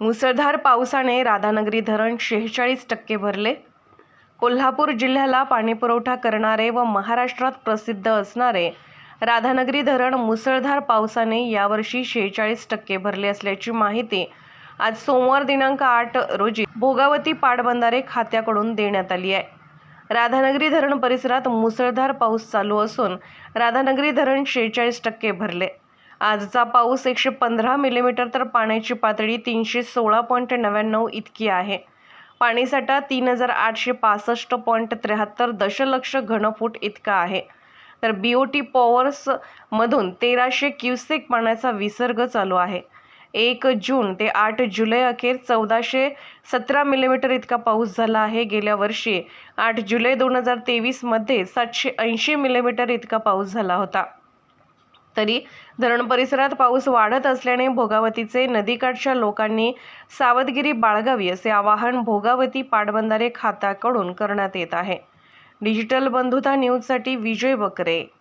मुसळधार पावसाने राधानगरी धरण शेहेचाळीस टक्के भरले. कोल्हापूर जिल्ह्याला पाणीपुरवठा करणारे व महाराष्ट्रात प्रसिद्ध असणारे राधानगरी धरण मुसळधार पावसाने यावर्षी शेहेचाळीस टक्के भरले असल्याची माहिती आज सोमवार दिनांक आठ रोजी भोगावती पाटबंधारे खात्याकडून देण्यात आली आहे. राधानगरी धरण परिसरात मुसळधार पाऊस चालू असून राधानगरी धरण शेहेचाळीस टक्के भरले. आजचा पाऊस एकशे पंधरा मिलीमीटर तर पाण्याची पातळी तीनशे सोळा पॉईंट नव्याण्णव इतकी आहे. पाणीसाठा तीन हजार आठशे पासष्ट पॉईंट त्र्याहत्तर दशलक्ष घनफूट इतका आहे. तर बी ओ टी पॉवर्समधून तेराशे क्युसेक पाण्याचा विसर्ग चालू आहे. एक जून ते आठ जुलै अखेर चौदाशे सतरा मिलीमीटर इतका पाऊस झाला आहे. गेल्या वर्षी आठ जुलै दोन हजार तेवीसमध्ये सातशे ऐंशी मिलीमीटर इतका पाऊस झाला होता. तरी धरण परिसरात पाऊस वाढत असल्याने भोगावतीचे नदीकाठच्या लोकांनी सावधगिरी बाळगावी असे आवाहन भोगावती पाटबंधारे खात्याकडून करण्यात येत आहे. डिजिटल बंधुता न्यूजसाठी विजय बकरे.